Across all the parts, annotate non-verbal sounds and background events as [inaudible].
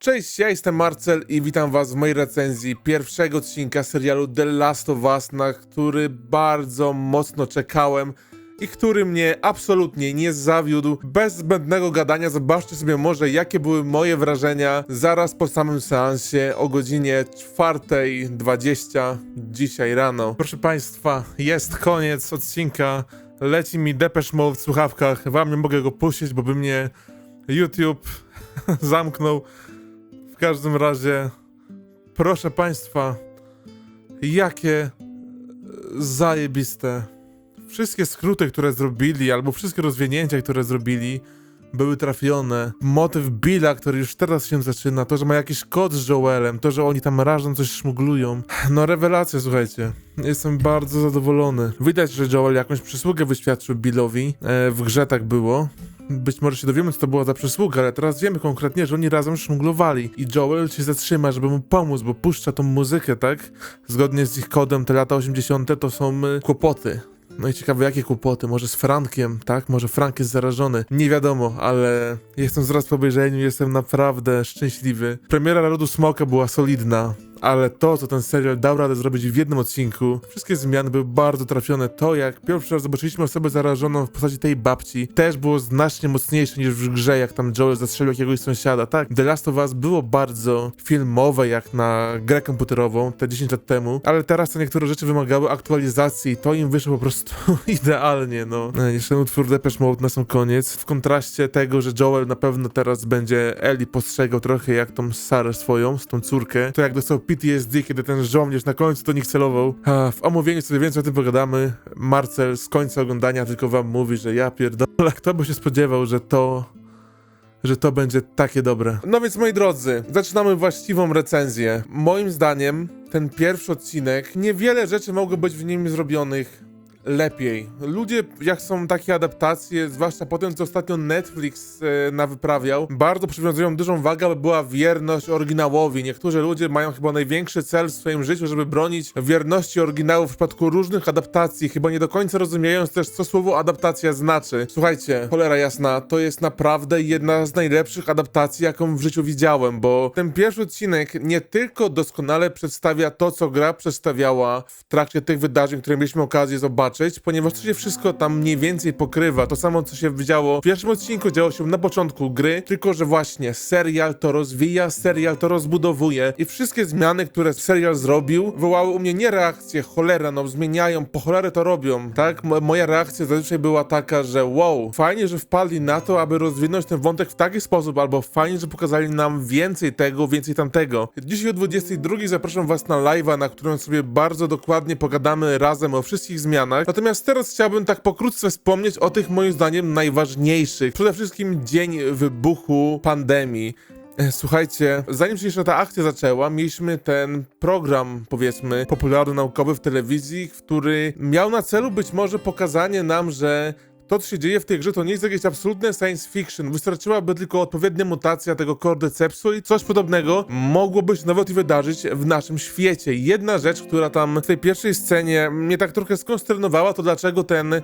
Cześć, ja jestem Marcel i witam was w mojej recenzji pierwszego odcinka serialu The Last of Us, na który bardzo mocno czekałem i który mnie absolutnie nie zawiódł. Bez zbędnego gadania zobaczcie sobie może jakie były moje wrażenia zaraz po samym seansie o godzinie 4.20 dzisiaj rano. Proszę państwa, jest koniec odcinka. Leci mi Depeche Mode w słuchawkach. Wam nie mogę go puścić, bo by mnie YouTube [laughs] zamknął. Każdym razie, proszę Państwa, jakie zajebiste. Wszystkie skróty, które zrobili, albo wszystkie rozwinięcia, które zrobili, były trafione. Motyw Billa, który już teraz się zaczyna, to, że ma jakiś kod z Joelem, to, że oni tam razem coś szmuglują. No rewelacja, słuchajcie. Jestem bardzo zadowolony. Widać, że Joel jakąś przysługę wyświadczył Billowi. E, w grze tak było. Być może się dowiemy, co to była za przysługa, ale teraz wiemy konkretnie, że oni razem szmuglowali. I Joel się zatrzyma, żeby mu pomóc, bo puszcza tą muzykę, tak? Zgodnie z ich kodem, te lata 80. to są y, kłopoty. No i ciekawe, jakie kłopoty? Może z Frankiem, tak? Może Frank jest zarażony. Nie wiadomo, ale jestem zaraz po obejrzeniu, jestem naprawdę szczęśliwy. Premiera Lodu Smoka była solidna. Ale to, co ten serial dał radę zrobić w jednym odcinku, wszystkie zmiany były bardzo trafione. To, jak pierwszy raz zobaczyliśmy osobę zarażoną w postaci tej babci, też było znacznie mocniejsze niż w grze, jak tam Joel zastrzelił jakiegoś sąsiada. Tak, The Last of Us było bardzo filmowe, jak na grę komputerową te 10 lat temu, ale teraz to niektóre rzeczy wymagały aktualizacji i to im wyszło po prostu [laughs] idealnie, no. E, Jeszcze utwór Depeche Mode na sam koniec, w kontraście tego, że Joel na pewno teraz będzie Eli postrzegał trochę jak tą Sarę swoją, z tą córkę, to jak dostał PTSD, kiedy ten żołnierz na końcu do nich celował. A, w omówieniu sobie więcej o tym pogadamy. Marcel z końca oglądania tylko wam mówi, że ja pierdolę, kto by się spodziewał, że to że to będzie takie dobre. No więc moi drodzy, zaczynamy właściwą recenzję. Moim zdaniem ten pierwszy odcinek, niewiele rzeczy mogło być w nim zrobionych lepiej. Ludzie, jak są takie adaptacje, zwłaszcza po tym, co ostatnio Netflix e, nawyprawiał, bardzo przywiązują dużą wagę, aby była wierność oryginałowi. Niektórzy ludzie mają chyba największy cel w swoim życiu, żeby bronić wierności oryginału w przypadku różnych adaptacji, chyba nie do końca rozumiejąc też, co słowo adaptacja znaczy. Słuchajcie, cholera jasna, to jest naprawdę jedna z najlepszych adaptacji, jaką w życiu widziałem, bo ten pierwszy odcinek nie tylko doskonale przedstawia to, co gra przedstawiała w trakcie tych wydarzeń, które mieliśmy okazję zobaczyć, ponieważ to się wszystko tam mniej więcej pokrywa. To samo, co się działo w pierwszym odcinku, działo się na początku gry, tylko że właśnie serial to rozwija, serial to rozbudowuje i wszystkie zmiany, które serial zrobił, wywołały u mnie nie reakcję, cholera, no zmieniają, po cholerę to robią, tak? Mo- moja reakcja zazwyczaj była taka, że wow, fajnie, że wpadli na to, aby rozwinąć ten wątek w taki sposób, albo fajnie, że pokazali nam więcej tego, więcej tamtego. Dzisiaj o 22 zapraszam was na live'a, na którym sobie bardzo dokładnie pogadamy razem o wszystkich zmianach. Natomiast teraz chciałbym tak pokrótce wspomnieć o tych moim zdaniem najważniejszych. Przede wszystkim dzień wybuchu pandemii. E, Słuchajcie, zanim się jeszcze ta akcja zaczęła, mieliśmy ten program, powiedzmy, popularno-naukowy w telewizji, który miał na celu być może pokazanie nam, że to, co się dzieje w tej grze, to nie jest jakieś absolutne science fiction. Wystarczyłaby tylko odpowiednia mutacja tego kordycepsu i coś podobnego mogłoby się nawet i wydarzyć w naszym świecie. Jedna rzecz, która tam w tej pierwszej scenie mnie tak trochę skonsternowała, to dlaczego ten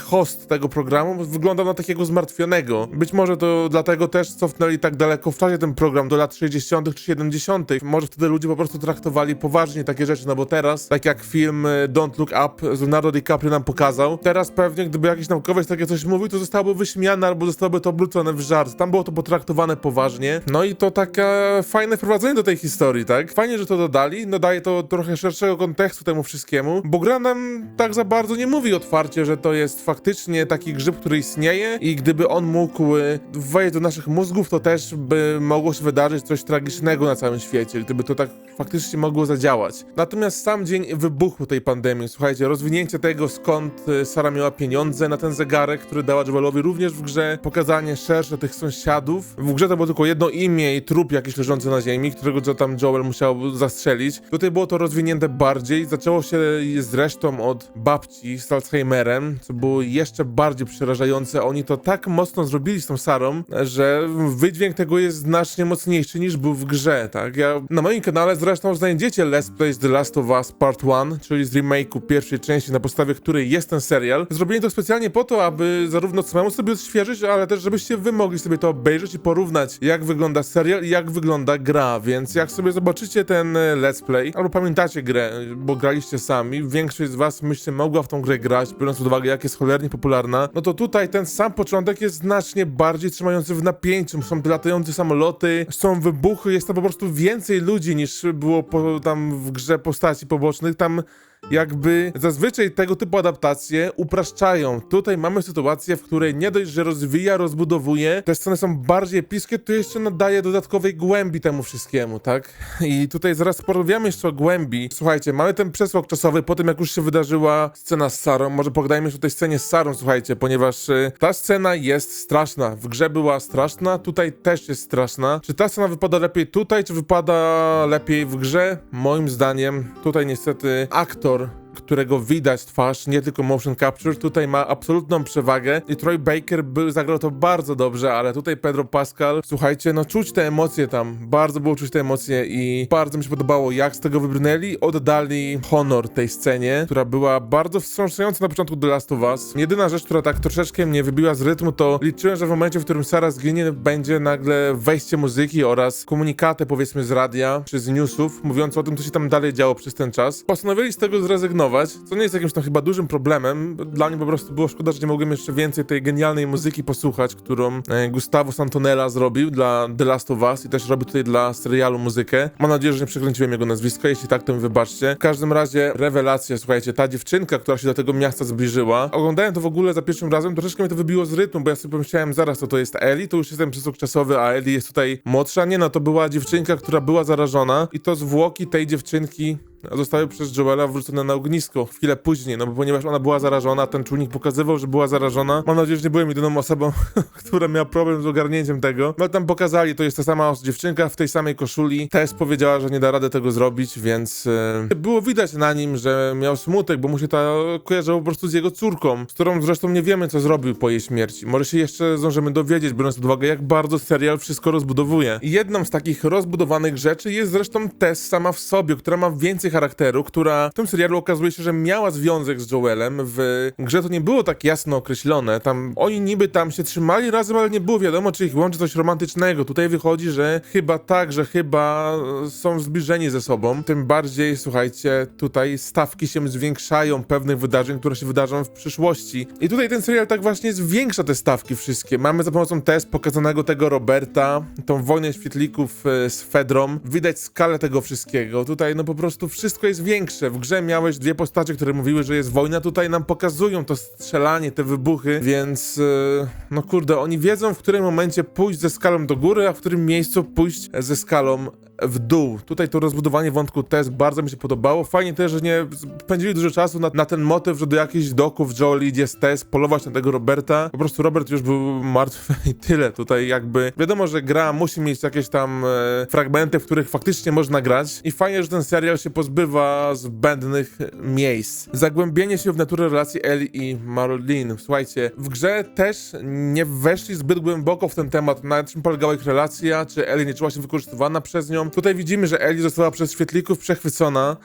host tego programu wyglądał na takiego zmartwionego. Być może to dlatego też cofnęli tak daleko w czasie ten program, do lat 60. czy 70. Może wtedy ludzie po prostu traktowali poważnie takie rzeczy, no bo teraz, tak jak film e, Don't Look Up z Leonardo DiCaprio nam pokazał, teraz pewnie gdyby jakiś naukowiec takie coś mówił, to zostałoby wyśmiane albo zostałoby to obrócone w żart. Tam było to potraktowane poważnie. No i to takie fajne wprowadzenie do tej historii, tak? Fajnie, że to dodali, nadaje to trochę szerszego kontekstu temu wszystkiemu, bo gra nam tak za bardzo nie mówi otwarcie, że to jest faktycznie taki grzyb, który istnieje i gdyby on mógł e, wejść do naszych mózgów, to też by mogło się wydarzyć coś tragicznego na całym świecie, gdyby to tak faktycznie mogło zadziałać. Natomiast sam dzień wybuchu tej pandemii, słuchajcie, rozwinięcie tego, skąd e, Sara miała pieniądze na ten zegarek, który dała Joelowi również w grze, pokazanie szersze tych sąsiadów. W grze to było tylko jedno imię i trup jakiś leżący na ziemi, którego tam Joel musiał zastrzelić. Tutaj było to rozwinięte bardziej, zaczęło się zresztą od babci z Alzheimerem, co było jeszcze bardziej przerażające. Oni to tak mocno zrobili z tą Sarą, że wydźwięk tego jest znacznie mocniejszy niż był w grze, tak? Ja na moim kanale zresztą znajdziecie Let's Play The Last of Us Part 1, czyli z remake'u pierwszej części, na podstawie której jest ten serial. Zrobiłem to specjalnie po to, aby zarówno samemu sobie odświeżyć, ale też żebyście wy mogli sobie to obejrzeć i porównać, jak wygląda serial i jak wygląda gra, więc jak sobie zobaczycie ten e, Let's Play, albo pamiętacie grę, bo graliście sami, większość z was myślę mogła w tą grę grać, biorąc pod uwagę, jak jest cholernie popularna, no to tutaj ten sam początek jest znacznie bardziej trzymający w napięciu, są latające samoloty, są wybuchy, jest tam po prostu więcej ludzi niż było po, tam w grze postaci pobocznych, tam jakby zazwyczaj tego typu adaptacje upraszczają. Tutaj mamy sytuację, w której nie dość, że rozwija, rozbudowuje, te sceny są bardziej epickie, to jeszcze nadaje dodatkowej głębi temu wszystkiemu, tak? I tutaj zaraz porozmawiamy jeszcze o głębi. Słuchajcie, mamy ten przeskok czasowy po tym, jak już się wydarzyła scena z Sarą. Może pogadajmy już o tej scenie z Sarą, słuchajcie, ponieważ y, ta scena jest straszna. W grze była straszna, tutaj też jest straszna. Czy ta scena wypada lepiej tutaj, czy wypada lepiej w grze? Moim zdaniem, tutaj niestety aktor wieczór. Którego widać twarz, nie tylko motion capture, tutaj ma absolutną przewagę i Troy Baker był, zagrał to bardzo dobrze, ale tutaj Pedro Pascal, słuchajcie, no czuć te emocje tam, bardzo było czuć te emocje i bardzo mi się podobało, jak z tego wybrnęli, oddali honor tej scenie, która była bardzo wstrząsająca na początku The Last of Us. Jedyna rzecz, która tak troszeczkę mnie wybiła z rytmu, to liczyłem, że w momencie, w którym Sara zginie, będzie nagle wejście muzyki oraz komunikaty, powiedzmy, z radia czy z newsów, mówiące o tym, co się tam dalej działo przez ten czas. Postanowili z tego zrezygnować, co nie jest jakimś tam chyba dużym problemem. Dla mnie po prostu było szkoda, że nie mogłem jeszcze więcej tej genialnej muzyki posłuchać, którą e, Gustavo Santonella zrobił dla The Last of Us i też robi tutaj dla serialu muzykę. Mam nadzieję, że nie przekręciłem jego nazwiska, jeśli tak, to mi wybaczcie. W każdym razie rewelacja, słuchajcie, ta dziewczynka, która się do tego miasta zbliżyła. Oglądałem to w ogóle za pierwszym razem, troszeczkę mnie to wybiło z rytmu, bo ja sobie pomyślałem, zaraz, to to jest Ellie, to już jest ten przeskok czasowy, a Ellie jest tutaj młodsza. Nie no, to była dziewczynka, która była zarażona i to zwłoki tej dziewczynki zostały przez Joela wrzucone na ognisko chwilę później, no bo ponieważ ona była zarażona, ten czujnik pokazywał, że była zarażona. Mam nadzieję, że nie byłem jedyną osobą, [laughs] która miała problem z ogarnięciem tego. No tam pokazali, to jest ta sama dziewczynka w tej samej koszuli. Tess powiedziała, że nie da rady tego zrobić, więc e, było widać na nim, że miał smutek, bo mu się ta kojarzyło po prostu z jego córką, z którą zresztą nie wiemy, co zrobił po jej śmierci. Może się jeszcze zdążymy dowiedzieć, biorąc pod uwagę, jak bardzo serial wszystko rozbudowuje. Jedną z takich rozbudowanych rzeczy jest zresztą Tess sama w sobie, która ma więcej charakteru, która w tym serialu okazuje się, że miała związek z Joelem. W grze to nie było tak jasno określone. Tam oni niby tam się trzymali razem, ale nie było wiadomo, czy ich łączy coś romantycznego. Tutaj wychodzi, że chyba tak, że chyba e, są zbliżeni ze sobą. Tym bardziej, słuchajcie, tutaj stawki się zwiększają pewnych wydarzeń, które się wydarzą w przyszłości. I tutaj ten serial tak właśnie zwiększa te stawki wszystkie. Mamy za pomocą test pokazanego tego Roberta, tą wojnę świetlików e, z Fedrą. Widać skalę tego wszystkiego. Tutaj no po prostu wszystko jest większe. W grze miałeś dwie postacie, które mówiły, że jest wojna. Tutaj nam pokazują to strzelanie, te wybuchy, więc e, no kurde, oni wiedzą w którym momencie pójść ze skalą do góry, a w którym miejscu pójść ze skalą w dół. Tutaj to rozbudowanie wątku test bardzo mi się podobało. Fajnie też, że nie spędzili dużo czasu na, na ten motyw, że do jakichś doków Joel idzie z test, polować na tego Roberta. Po prostu Robert już był martwy [laughs] i tyle. Tutaj jakby wiadomo, że gra musi mieć jakieś tam e, fragmenty, w których faktycznie można grać i fajnie, że ten serial się pozbywa zbędnych miejsc. Zagłębienie się w naturę relacji Ellie i Marlene. Słuchajcie, w grze też nie weszli zbyt głęboko w ten temat, na czym polegała ich relacja, czy Ellie nie czuła się wykorzystywana przez nią. Tutaj widzimy, że Ellie została przez świetlików przechwycona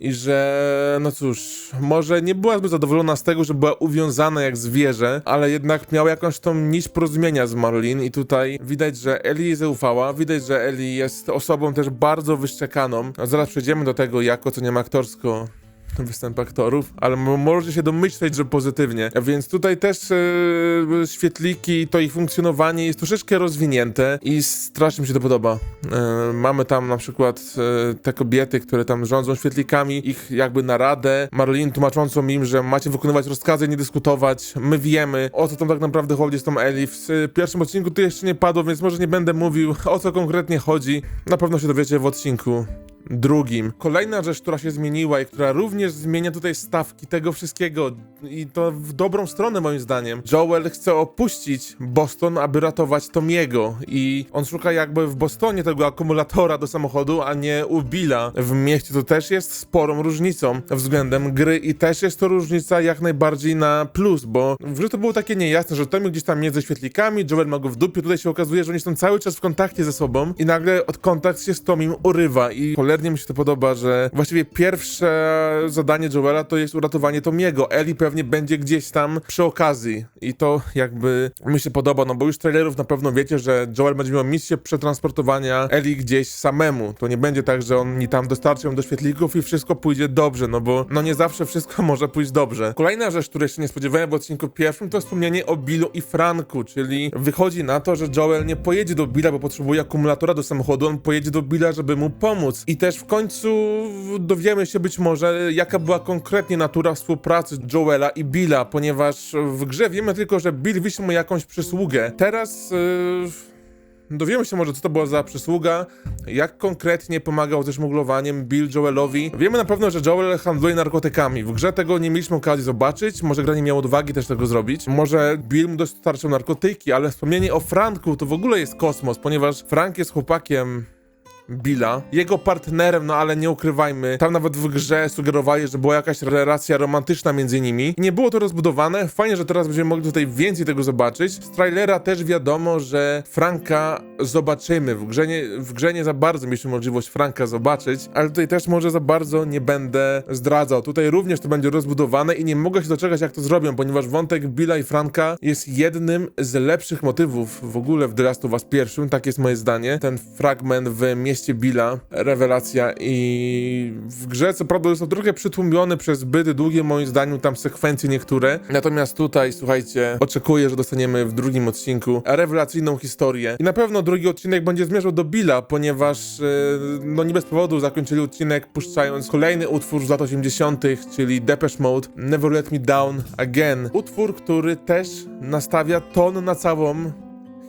i że, no cóż, może nie była zbyt zadowolona z tego, że była uwiązana jak zwierzę, ale jednak miała jakąś tą nić porozumienia z Marlin i tutaj widać, że Ellie jej zaufała, widać, że Ellie jest osobą też bardzo wyszczekaną. No, zaraz przejdziemy do tego, jak oceniam aktorsko występ aktorów, ale możecie się domyśleć, że pozytywnie. Więc tutaj też e, świetliki, to ich funkcjonowanie jest troszeczkę rozwinięte i strasznie mi się to podoba. E, mamy tam na przykład e, te kobiety, które tam rządzą świetlikami, ich jakby naradę, Marlene tłumaczącą im, że macie wykonywać rozkazy, nie dyskutować. My wiemy, o co tam tak naprawdę chodzi z tą Ellie. W e, pierwszym odcinku to jeszcze nie padło, więc może nie będę mówił, o co konkretnie chodzi. Na pewno się dowiecie w odcinku drugim. Kolejna rzecz, która się zmieniła i która również zmienia tutaj stawki tego wszystkiego, i to w dobrą stronę moim zdaniem. Joel chce opuścić Boston, aby ratować Tomiego i on szuka jakby w Bostonie tego akumulatora do samochodu, a nie u Billa w mieście. To też jest sporą różnicą względem gry i też jest to różnica jak najbardziej na plus, bo w to było takie niejasne, że Tommy gdzieś tam między świetlikami, Joel ma go w dupie, tutaj się okazuje, że oni są cały czas w kontakcie ze sobą i nagle od kontakt się z Tomim urywa i cholernie mi się to podoba, że właściwie pierwsze zadanie Joela to jest uratowanie Tomiego. Eli pewnie będzie gdzieś tam przy okazji i to jakby mi się podoba, no bo już trailerów na pewno wiecie, że Joel będzie miał misję przetransportowania Eli gdzieś samemu. To nie będzie tak, że oni tam dostarczą do świetlików i wszystko pójdzie dobrze, no bo no nie zawsze wszystko [laughs] może pójść dobrze. Kolejna rzecz, której się nie spodziewałem w odcinku pierwszym, to wspomnienie o Billu i Franku, czyli wychodzi na to, że Joel nie pojedzie do Billa, bo potrzebuje akumulatora do samochodu, on pojedzie do Billa, żeby mu pomóc. I też w końcu dowiemy się być może, jaka była konkretnie natura współpracy Joela i Billa, ponieważ w grze wiemy tylko, że Bill wisi mu jakąś przysługę. Teraz... Yy... Dowiemy się może, co to była za przysługa, jak konkretnie pomagał ze szmuglowaniem Bill Joelowi. Wiemy na pewno, że Joel handluje narkotykami. W grze tego nie mieliśmy okazji zobaczyć, może gra nie miała odwagi też tego zrobić. Może Bill mu dostarczył narkotyki, ale wspomnienie o Franku to w ogóle jest kosmos, ponieważ Frank jest chłopakiem Billa, jego partnerem, no ale nie ukrywajmy, tam nawet w grze sugerowali, że była jakaś relacja romantyczna między nimi. Nie było to rozbudowane, fajnie, że teraz będziemy mogli tutaj więcej tego zobaczyć. Z trailera też wiadomo, że Franka zobaczymy. W grze nie, w grze nie za bardzo mieliśmy możliwość Franka zobaczyć, ale tutaj też może za bardzo nie będę zdradzał. Tutaj również to będzie rozbudowane i nie mogę się doczekać, jak to zrobią, ponieważ wątek Billa i Franka jest jednym z lepszych motywów w ogóle w The Last of Us pierwszym, tak jest moje zdanie. Ten fragment w mieście Billa, rewelacja i w grze co prawda jest to trochę przytłumiony przez zbyt długie moim zdaniem tam sekwencje niektóre, natomiast tutaj słuchajcie, oczekuję, że dostaniemy w drugim odcinku rewelacyjną historię i na pewno drugi odcinek będzie zmierzał do Billa, ponieważ e, no nie bez powodu zakończyli odcinek puszczając kolejny utwór z lat 80., czyli Depeche Mode, Never Let Me Down Again. Utwór, który też nastawia ton na całą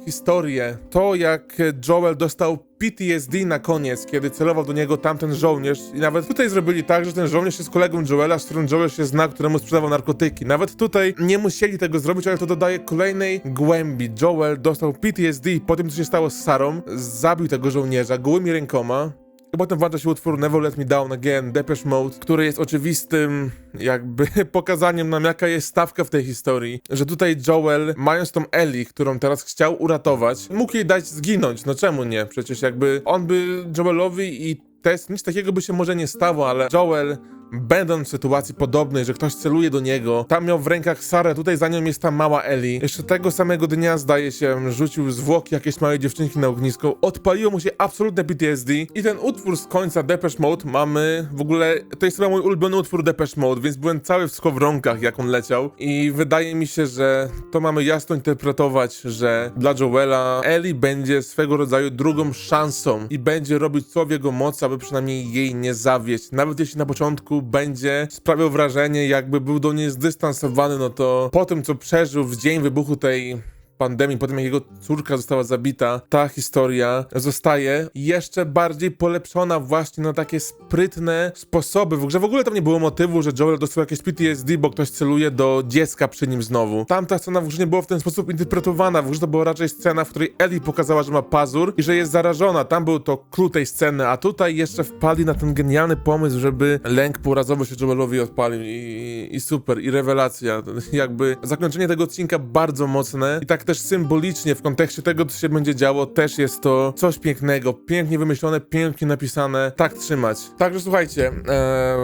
historię. To jak Joel dostał PTSD na koniec, kiedy celował do niego tamten żołnierz i nawet tutaj zrobili tak, że ten żołnierz jest kolegą Joela, z którym Joel się zna, któremu sprzedawał narkotyki. Nawet tutaj nie musieli tego zrobić, ale to dodaje kolejnej głębi. Joel dostał PTSD po tym, co się stało z Sarą, zabił tego żołnierza gołymi rękoma. I potem włącza się utwór Never Let Me Down Again, Depeche Mode, który jest oczywistym jakby [laughs] pokazaniem nam jaka jest stawka w tej historii, że tutaj Joel, mając tą Ellie, którą teraz chciał uratować, mógł jej dać zginąć, no czemu nie? Przecież jakby on by Joelowi i test, nic takiego by się może nie stało, ale Joel będąc w sytuacji podobnej, że ktoś celuje do niego, tam miał w rękach Sarę, tutaj za nią jest ta mała Ellie. Jeszcze tego samego dnia, zdaje się, rzucił zwłoki jakiejś małej dziewczynki na ognisko, odpaliło mu się absolutne PTSD i ten utwór z końca Depeche Mode mamy w ogóle, to jest chyba mój ulubiony utwór Depeche Mode, więc byłem cały w skowronkach, jak on leciał i wydaje mi się, że to mamy jasno interpretować, że dla Joela Ellie będzie swego rodzaju drugą szansą i będzie robić co w jego mocy, aby przynajmniej jej nie zawieść. Nawet jeśli na początku będzie sprawiał wrażenie, jakby był do niej zdystansowany, no to po tym, co przeżył w dzień wybuchu tej pandemii, po tym jak jego córka została zabita, ta historia zostaje jeszcze bardziej polepszona właśnie na takie sprytne sposoby. W grze w ogóle tam nie było motywu, że Joel dostał jakieś PTSD, bo ktoś celuje do dziecka przy nim znowu. Tamta scena w grze nie była w ten sposób interpretowana. W grze to była raczej scena, w której Ellie pokazała, że ma pazur i że jest zarażona. Tam był to clue tej sceny, a tutaj jeszcze wpadli na ten genialny pomysł, żeby lęk półrazowy się Joelowi odpalił i, i super, i rewelacja. [laughs] Jakby zakończenie tego odcinka bardzo mocne i tak też symbolicznie w kontekście tego, co się będzie działo, też jest to coś pięknego, pięknie wymyślone, pięknie napisane. Tak trzymać. Także słuchajcie, e,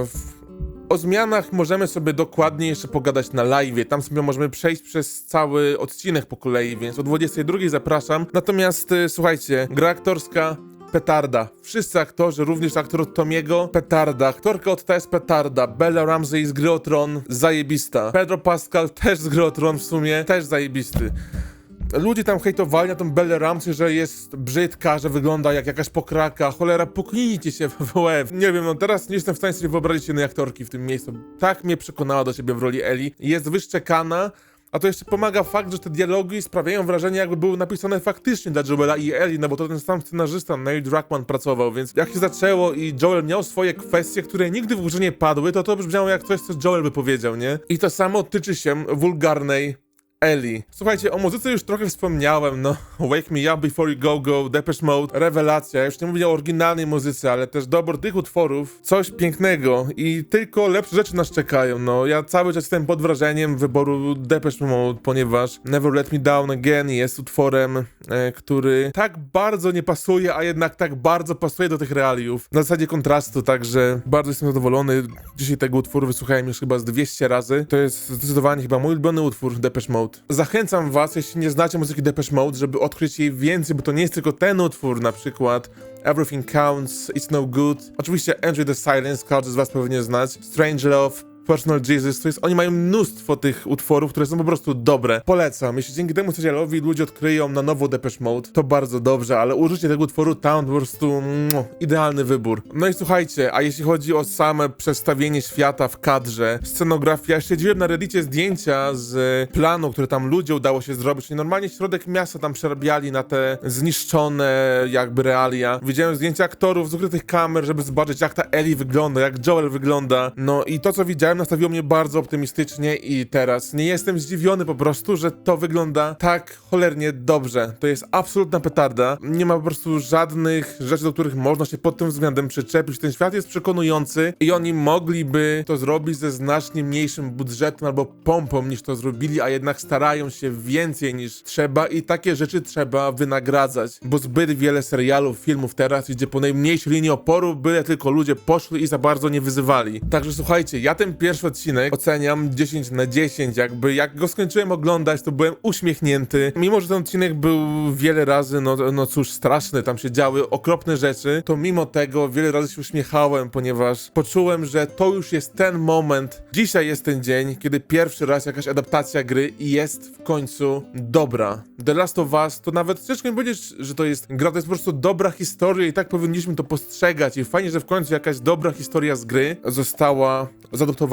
w... O zmianach możemy sobie dokładnie jeszcze pogadać na live. Tam sobie możemy przejść przez cały odcinek po kolei, więc o 22 zapraszam. Natomiast e, słuchajcie, gra aktorska petarda. Wszyscy aktorzy, również aktor Tomiego, petarda. Aktorka od TS petarda. Bella Ramsey z gry o Tron, zajebista. Pedro Pascal też z gry o Tron w sumie, też zajebisty. Ludzie tam hejtowali na tą Bellę Ramsey, że jest brzydka, że wygląda jak jakaś pokraka. Cholera, puknijcie się w łeb. Nie wiem, no teraz nie jestem w stanie sobie wyobrazić jednej aktorki w tym miejscu. Tak mnie przekonała do siebie w roli Eli. Jest wyszczekana, A to jeszcze pomaga fakt, że te dialogi sprawiają wrażenie, jakby były napisane faktycznie dla Joela i Ellie, no bo to ten sam scenarzysta Neil Druckmann pracował, więc jak się zaczęło i Joel miał swoje kwestie, które nigdy w grze nie padły, to to brzmiało jak coś, co Joel by powiedział, nie? I to samo tyczy się wulgarnej Ellie. Słuchajcie, o muzyce już trochę wspomniałem, no. [laughs] Wake Me Up Before You Go Go, Depeche Mode, rewelacja. Ja już nie mówię o oryginalnej muzyce, ale też dobór tych utworów, coś pięknego i tylko lepsze rzeczy nas czekają, no. Ja cały czas jestem pod wrażeniem wyboru Depeche Mode, ponieważ Never Let Me Down Again jest utworem, e, który tak bardzo nie pasuje, a jednak tak bardzo pasuje do tych realiów. Na zasadzie kontrastu, także bardzo jestem zadowolony. Dzisiaj tego utworu wysłuchałem już chyba z 200 razy. To jest zdecydowanie chyba mój ulubiony utwór Depeche Mode. Zachęcam was, jeśli nie znacie muzyki Depeche Mode, żeby odkryć jej więcej, bo to nie jest tylko ten utwór, na przykład Everything Counts, It's No Good. Oczywiście Enjoy the Silence, każdy z was powinien znać. Strange Love, Personal Jesus, to jest, oni mają mnóstwo tych utworów, które są po prostu dobre. Polecam, jeśli dzięki temu serialowi ludzie odkryją na nowo Depeche Mode, to bardzo dobrze, ale użycie tego utworu tam po prostu mm, idealny wybór. No i słuchajcie, a jeśli chodzi o same przedstawienie świata w kadrze, scenografia, śledziłem na reddicie zdjęcia z planu, które tam ludzie udało się zrobić, normalnie środek miasta tam przerabiali na te zniszczone jakby realia. Widziałem zdjęcia aktorów z ukrytych kamer, żeby zobaczyć jak ta Ellie wygląda, jak Joel wygląda, no i to co widziałem nastawiło mnie bardzo optymistycznie i teraz nie jestem zdziwiony po prostu, że to wygląda tak cholernie dobrze. To jest absolutna petarda. Nie ma po prostu żadnych rzeczy, do których można się pod tym względem przyczepić. Ten świat jest przekonujący i oni mogliby to zrobić ze znacznie mniejszym budżetem albo pompą niż to zrobili, a jednak starają się więcej niż trzeba i takie rzeczy trzeba wynagradzać, bo zbyt wiele serialów, filmów teraz idzie po najmniejszej linii oporu, byle tylko ludzie poszli i za bardzo nie wyzywali. Także słuchajcie, ja ten pierwszy odcinek oceniam 10 na 10, jakby jak go skończyłem oglądać, to byłem uśmiechnięty. Mimo, że ten odcinek był wiele razy, no, no cóż, straszny, tam się działy okropne rzeczy, to mimo tego wiele razy się uśmiechałem, ponieważ poczułem, że to już jest ten moment, dzisiaj jest ten dzień, kiedy pierwszy raz jakaś adaptacja gry jest w końcu dobra. The Last of Us to nawet ciężko mi powiedzieć, że to jest gra, to jest po prostu dobra historia i tak powinniśmy to postrzegać i fajnie, że w końcu jakaś dobra historia z gry została zaadoptowana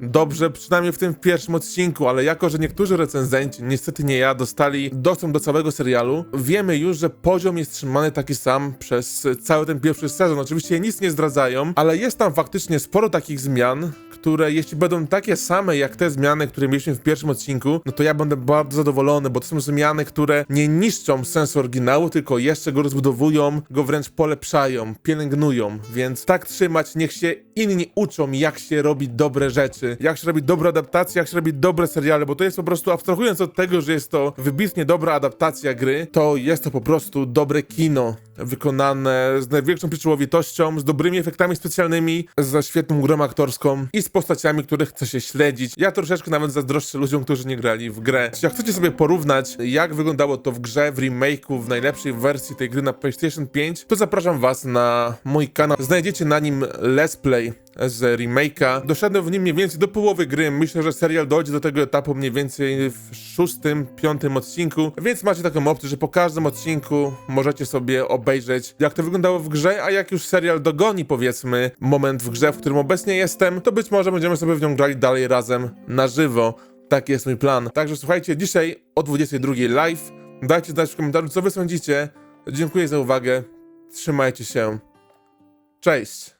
dobrze, przynajmniej w tym pierwszym odcinku, ale jako, że niektórzy recenzenci, niestety nie ja, dostali dostęp do całego serialu, wiemy już, że poziom jest trzymany taki sam przez cały ten pierwszy sezon. Oczywiście nic nie zdradzają, ale jest tam faktycznie sporo takich zmian, które jeśli będą takie same jak te zmiany, które mieliśmy w pierwszym odcinku, no to ja będę bardzo zadowolony, bo to są zmiany, które nie niszczą sensu oryginału, tylko jeszcze go rozbudowują, go wręcz polepszają, pielęgnują, więc tak trzymać, niech się inni uczą, jak się robi dobre rzeczy, jak się robi dobre adaptacje, jak się robi dobre seriale, bo to jest po prostu, abstrahując od tego, że jest to wybitnie dobra adaptacja gry, to jest to po prostu dobre kino, wykonane z największą pieczołowitością, z dobrymi efektami specjalnymi, ze świetną grą aktorską i z postaciami, których chce się śledzić. Ja troszeczkę nawet zazdroszczę ludziom, którzy nie grali w grę. Jak chcecie sobie porównać, jak wyglądało to w grze, w remake'u, w najlepszej wersji tej gry na PlayStation 5, to zapraszam was na mój kanał. Znajdziecie na nim let's play z remake'a. Doszedłem w nim mniej więcej do połowy gry. Myślę, że serial dojdzie do tego etapu mniej więcej w szóstym, piątym odcinku, więc macie taką opcję, że po każdym odcinku możecie sobie obejrzeć, jak to wyglądało w grze, a jak już serial dogoni, powiedzmy, moment w grze, w którym obecnie jestem, to być może będziemy sobie w nią grali dalej razem na żywo. Taki jest mój plan. Także słuchajcie, dzisiaj o 22 live. Dajcie znać w komentarzu, co wy sądzicie. Dziękuję za uwagę. Trzymajcie się. Cześć.